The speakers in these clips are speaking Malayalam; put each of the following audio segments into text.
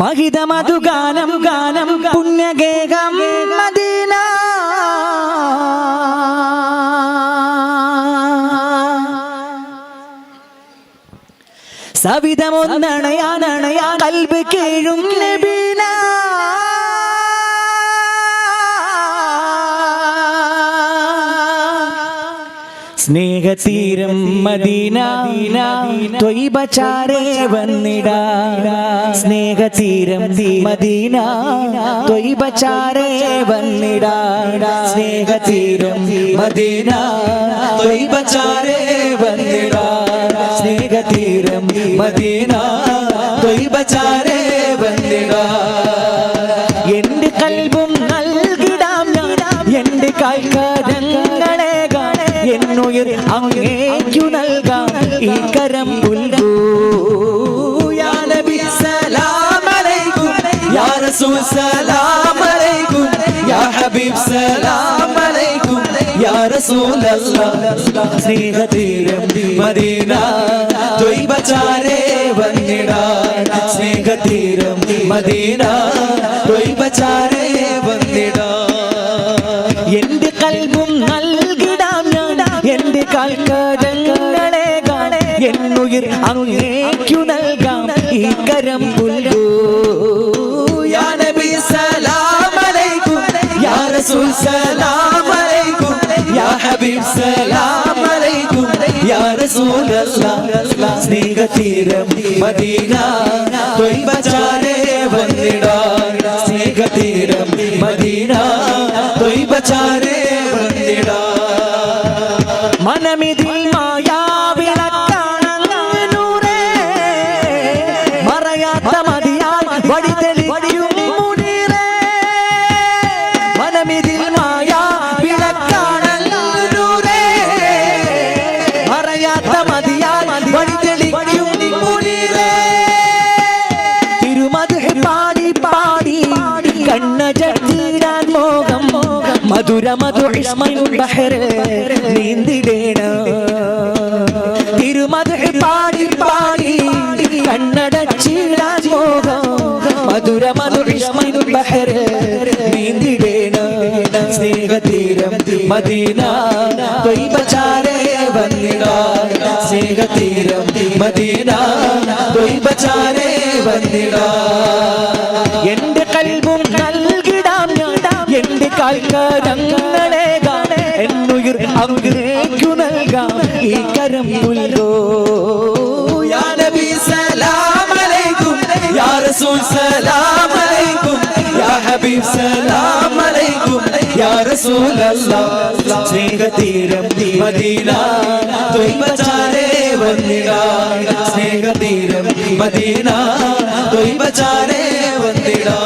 മഹിതമധു ഗാനം ഗാനം പുണ്യഗേഹം മദീന. സവിധമൊന്നണയാനണയാ കൽബ് കേഴും നബീന. സ്നേഹതീരം മദീന ത്വയ്ബചാരേ വന്നിട. സ്നേഹതീരം മദീന ത്വയ്ബചാരേ വന്നിട. സ്നേഹതീരം മദീന ത്വയ്ബചാരേ വന്നിട. സ്നേഹതീരം മദീന ത്വയ്ബചാരേ വന്നിട. എന്റെ കൽബും നൽകിടാം എന്റെ കാൽക്കാരങ്ങളെ എന്നുയർ അങ്ങേക്കു നൽകാം. ഈ കരം പുൽകൂ റസൂൽ സലാം അലൈക്കും യാ ഹബീബ് സലാം അലൈക്കും യാ റസൂൽ അല്ലാഹ് സ്നേഹതീരം മദീന. ദ്വൈബചാരേ വന്നിടാ സ്നേഹതീരം മദീന. ദ്വൈബചാരേ വന്നിടാ. എന്റെ കൽബും അങ്ങേക്കു നൽകാം. ഈ കരം യാ ഹബീബ് യാ സ്നേഹതീരം മദീന. മദീന. മനമിതിൽ മായാവിളക്കാണൂരേ മറയാത്ത മതിയാൽ മുനീറേ. മനമിതിൽ മായാവിളക്കാണൂരേ മറയാത്ത മതിയാൽ മുനീറേ. തിരുമധു പാടി പാടി കണ്ണജീരാൻ മോഹം. മധുര നീന്തിടേണ? തിരുമധു പാടി പാടി കണ്ണടച്ചിടാൻ മോഹം. മധുര മധു ബഹര് നീന്തിടേണ? സ്നേഹതീരം മദീന സ്നേഹതീരം മദീന എന്റെ കൽവും നൽകിടാം എന്റെ കാൽക്കരങ്ങളെ എന്നുയിർ അങ്ങേക്കു നൽകാം. ഈ കരം നൽകോ യാ നബി സലാം യാ റസൂൽ സലാം യാ ഹബീബ് സലാം യാ റസൂൽ അല്ലാഹ് സ്നേഹതീരം മദീന ത്വയ്ബചാരേ വന്നിടാ. സ്നേഹതീരം മദീന ത്വയ്ബചാരേ വന്നിടാ.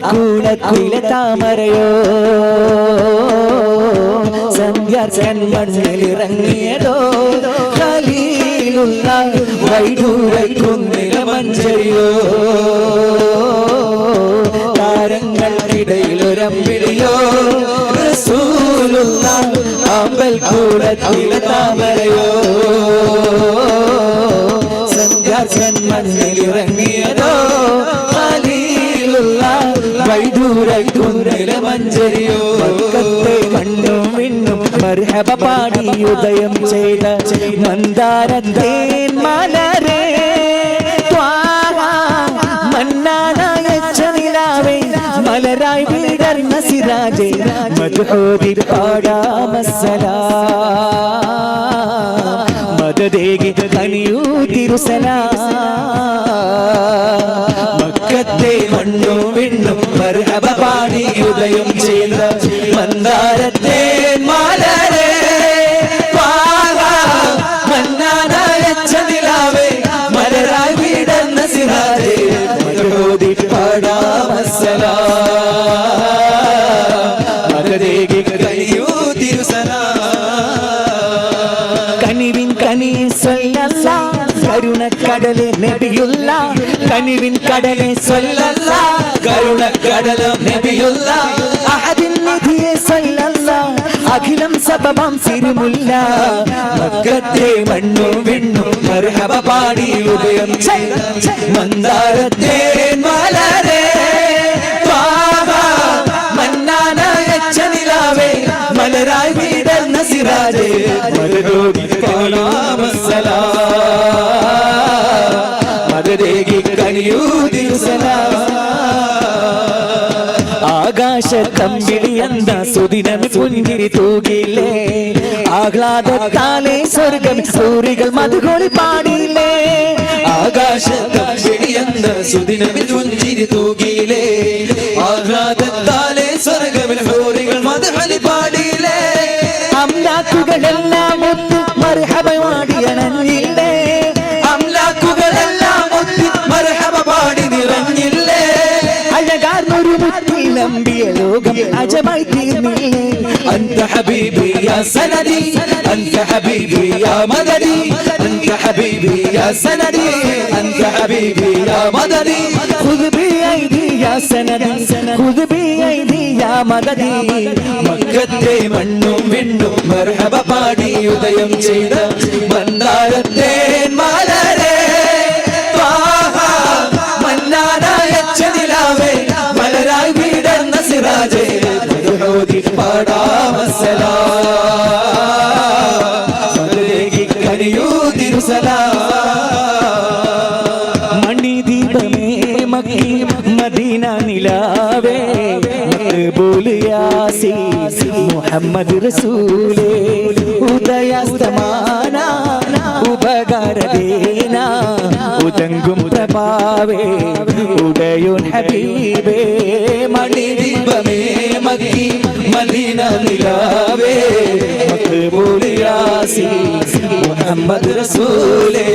കൂടത്തിലെ താമരയോ? സന്ധ്യാർച്ചൻ കലിയിലുള്ള വൈഡൂരക്കുന്നില മഞ്ചരിയോ? താരങ്ങൾക്കിടയിൽ കൂടത്തിലെ താമരയോ? സന്ധ്യാർച്ചൻ മണ്ണിലിറങ്ങിയതോ? പാടി ഉദയം ചെയ്ത മന്ദാരത്തേൻ മലരേ. മലരായി വീടർന്ന സിരാജേ മധുഹോതി പാടാമസലാ മദദേകി തനിയൂ തിരുസലാ. മക്കത്തെ മണ്ണും വിണ്ണും മർഹബ പാടി ഉദയം ചെയ്ത മന്ദാരത്തെ കനിവിൻ കടലെ സൊല്ലല്ല കടല നബിയുള്ള അഹദിൻ നിധിയെ സൊല്ലല്ല അഖിലം സബബം സിരുമുല്ല മക്കത്തെ മണ്ണും വിണ്ണും മർഹബ പാടി ഉദയം മന്ദാരത്തെ മലരെ ത്വാഹ മന്നാനായ നിലാവേ മലരായി വീടർന്ന സിറാജേ മലരോടി മലരേകി കനിയൂതിരുസലാ ആകാശ തമ്പിളി എന്താ സുദിനം പുഞ്ചിരി തൂകില്ലേ ആഹ്ലാദത്താലെ സ്വർഗം സൂറികൾ മധുകോളി പാടിയില്ലേ? ആകാശ തമ്പിളി എന്താ സുദിനം പുഞ്ചിരി തൂകിയില്ലേ? ആഹ്ലാദത്താലെ സ്വർഗം സൂറികൾ മധുകളി പാടിയില്ലേ? അമ്ലാക്കുകളെല്ലാം ഒത്ത് മർഹബവാടിയണഞ്ഞില്ലേ ലോകം അജമായി തീർന്നില്ലേ അന്ത ഹബീബിയ യാ സനദി അന്ത ഹബീബിയ യാ മദദി അന്ത ഹബീബിയ യാ സനദി അന്ത ഹബീബിയ യാ മദദി. ഖുദ് ബി يا سندي ബി ഐദി യാ മദദി. മക്കത്തെ മണ്ണും വിണ്ണും മർഹബ പാടി ഉദയം ചെയ്ത മന്ദാരത്തെ മലരെ മണിദീപമേ മക്കി മദീന നിലാവേ. മക്ബൂൽ യാസി മുഹമ്മദ് റസൂലേ ഉദയസ്തമാന ഉപകാരദേന ഉദങ്കും പ്രഭാവേ ഉടയോൻ ഹബീബേ മണിദീപമേ മക്കി മദീന നിലാവേ മക്ബൂൽ യാസി മുഹമ്മദ് റസൂലേ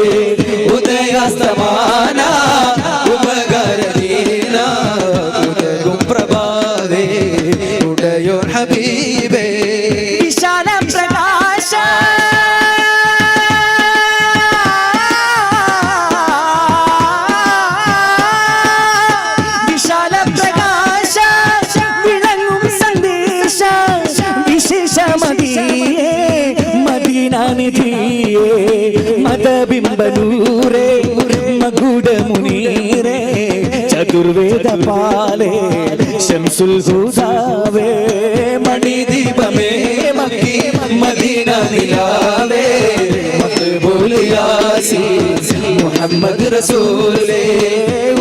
ഉദയസ്തമാന ഉപകാരദീന ചതുർവേദ പാലേ ശംസുൽ ഹുദാവേ മണിദീപമേ മക്കി മദീന നിലാവേ മഖബൂൽ യാസി മുഹമ്മദ് റസൂലേ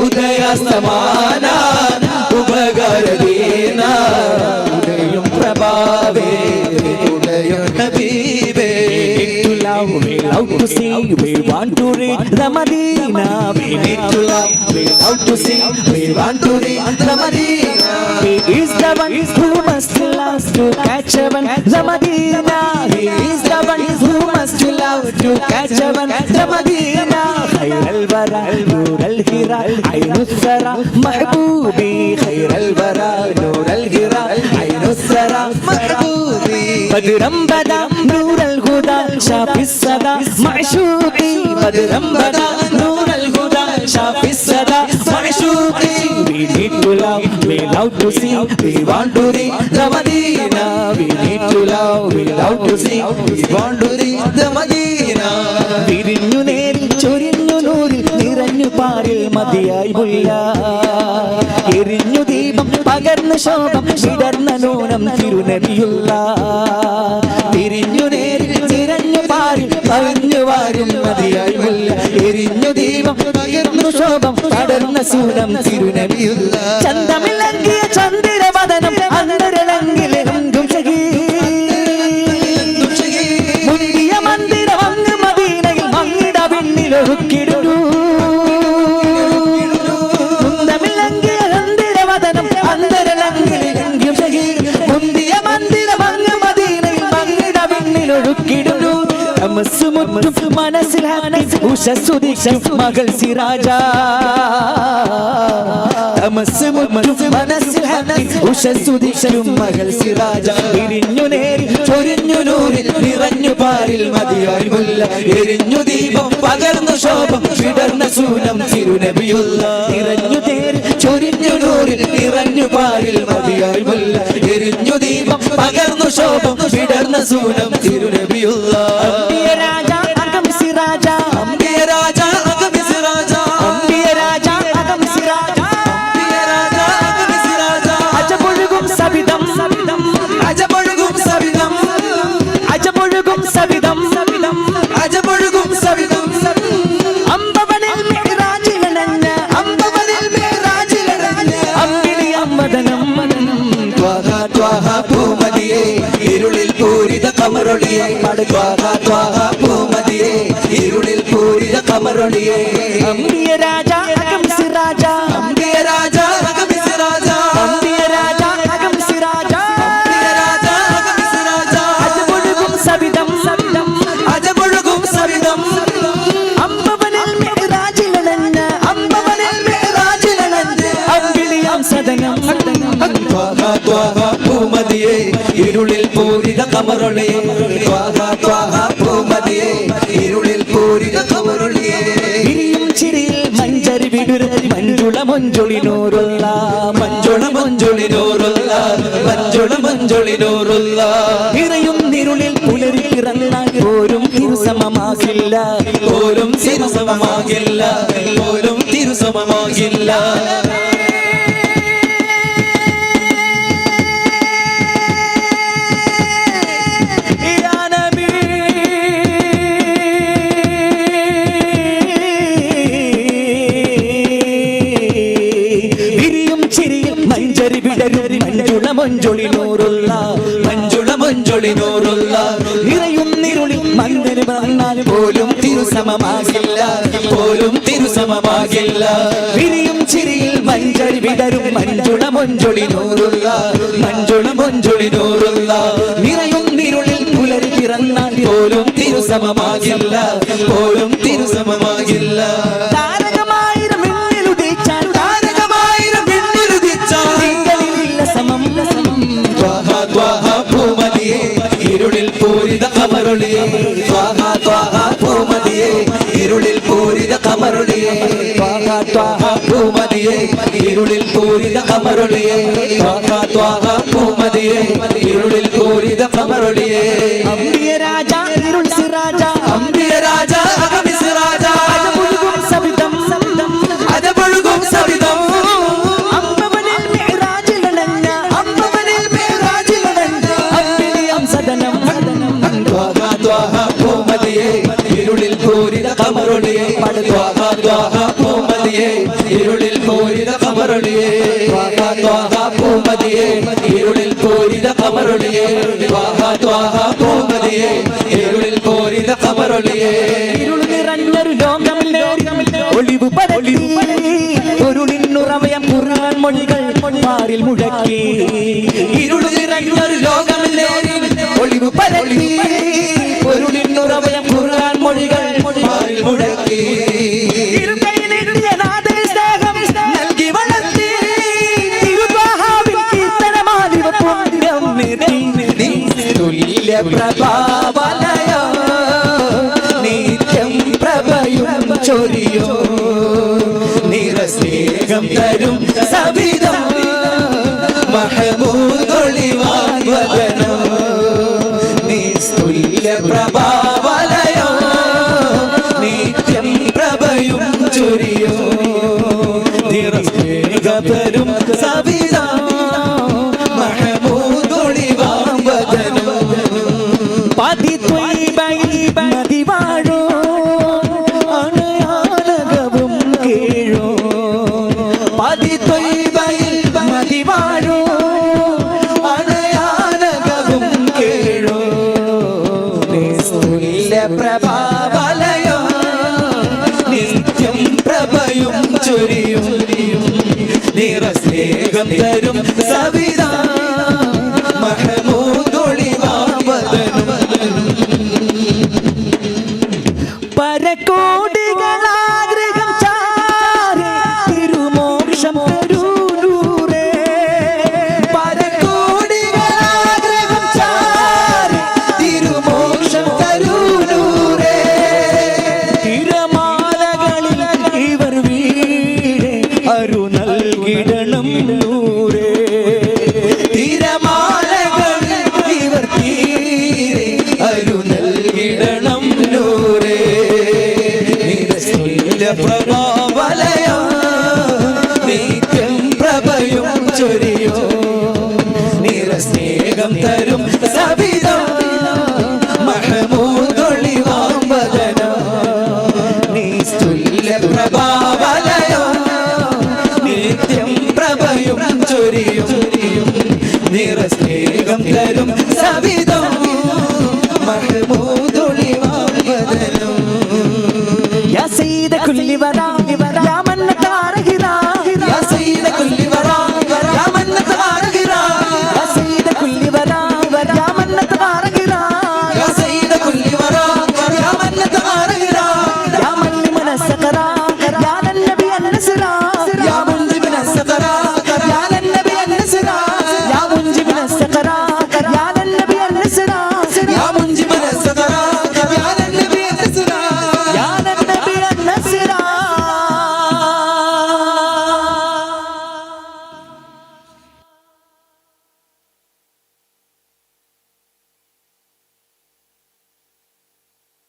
ഉദയാസ്തമാന ഉപകാരദീന ഉദയം പ്രഭാവേ ഉദയം ഹബീബേ love, we love to see, we want to read the Medina. We need to love, we love to see, we want to read the Medina. He is the one who must love to catch heaven, the Medina. He is the one who must love to catch heaven, the Medina. خير الورى نور الهرى عين الثرى محبوبي خير الورى نور الهرى عين الثرى محبوبي ബദരം ബദാ നൂറൽ Huda ഷാഫിസ്സദാ മഅശൂഖി ബദരം ബദാ നൂറൽ Huda ഷാഫിസ്സദാ മഅശൂഖി we need to love we love to see we want to reach the Medina we need to love we love to see we want to reach the Medina വിരിഞ്ഞു നേരി ചൊരി നൂറിൽ നിറഞ്ഞു പാരിൽ മതിയായി മുല്ല. എരിഞ്ഞു ദീപം പകർന്ന് ശോഭം വിടർന്ന നൂനം തിരുനബിയുള്ള തിരിഞ്ഞു നേരിൽ നിറഞ്ഞു പാരിൽ പറഞ്ഞു വാരും മതിയായി മുല്ല. എരിഞ്ഞു ദീപം പകർന്നു ശോഭം പടർന്ന സൂനം തിരുനബിയുള്ള ചന്തമിലങ്കിയ തമസ്സുമുറ്റും മനസ്സിൽ ഹാക്കി ഉഷസ്സുദിക്കും മകൾ സിറാജ തമസ്സുമുറ്റും മനസ്സിൽ ഹാക്കി ഉഷസ്സുദിക്കും മകൾ സിറാജ ഇരിഞ്ഞു നേരിൽ ചൊരിഞ്ഞു നൂറിൽ നിറഞ്ഞു പാരിൽ മതിയായി മുല്ല എരിഞ്ഞു ദീപം പകർന്നു ശോഭം വിടർന്ന സൂനം തിരുനബിയുള്ള നിറഞ്ഞു തേരിൽ ചൊരിഞ്ഞു നൂറിൽ നിറഞ്ഞു പാരിൽ മതിയായി മുല്ല എരിഞ്ഞു ദീപം പകർന്നു ശോഭം വിടർന്ന സൂനം തിരുനബിയുള്ള സവിധം കമറൊളിയെ ത്വാഹ ത്വാഹ പൂമതിയെ ഇരുളിൽ പൂരിത കമറൊളിയെ അമ്പിയ രാജ അകം സിറാജ അമ്പിയ രാജ അഗമിസ് രാജ. അമ്പിയ രാജ അകം സിറാജ അമ്പിയ രാജ അഗമിസ് രാജ. അജമൊഴുകും സവിധം. സവിധം അജമൊഴുകും സവിധം. അമ്പവനിൽ മിഹ്റാജിലണഞ്ഞ അമ്പവനിൽ മേറാജിലടഞ്ഞ അമ്പിളിയാം സദനം. ത്വാഹ ത്വാഹ പൂമതിയെ ഇരുളിൽ പൂരിത കമറൊളിയെ പൂമതിയെ ഇരുളിൽ പൂരിത വിരിയും ചിരിയിൽ മഞ്ചരി വിടുരതി മഞ്ജുള മഞ്ജുളിനൂറുള്ള മഞ്ജുള മഞ്ജുളിനൂറുള്ള മഞ്ജുള നിറയും നിരുളിൽ പുലരി പിറന്നാൽ പോരും തിരുസമമാകില്ല. പോലും തിരുസമമാകില്ല പോലും തിരുസമമാകില്ല. മഞ്ജുള മഞ്ജുളിനൂറുള്ള മഞ്ജുള നൂറുള്ള നിറയും നിരുളി മന്ദിരി വന്നാൽ പോലും തിരുസമമാകില്ല പോലും തിരുസമമാകില്ല. വിരിയും ചിരിയിൽ മഞ്ചരി വിടരും മഞ്ജുള മഞ്ജുളിനൂറുള്ള മഞ്ജുള നൂറുള്ള നിറയും നിരുളിൽ പുലരി പിറന്നാൽ പോലും തിരുസമമാകില്ല പോലും തിരുസമമാകില്ല. ഇരുളിൽ പൂരിത കമറുളിയെ ത്വാഹ ത്വാഹ പൂമതിയെ ഇരുളിൽ കൂരിത കമറുളിയെ അമ്പിയ രാജ ഇരുൾ സിറാജ. അമ്പിയ രാജ രാജ. അജമുഴുകും സവിധം. സവിധം. പൂമതിയെ ഇരുളിൽ പൂരിത കമറുളിയെ. ത്വാഹ ത്വാഹ പൂമതിയെ ഇരുളിൽ പൂരിത ഇരുൾ നിറഞ്ഞൊരു ലോകമില്ലേ? ഒളിവ് പരത്തി ഒരു നിന്നുറവയം ഖുർആൻ മൊഴികൾ മാറിൽ മുഴക്കി. ഇരുൾ നിറഞ്ഞൊരു ലോകമില്ലേ? ഒളിവ് പരത്തി ഒരു നിന്നുറവയം ഖുർആൻ മൊഴികൾ മാറിൽ മുഴക്കി. Grazie. നിറസ്നേഹം തരും സവിത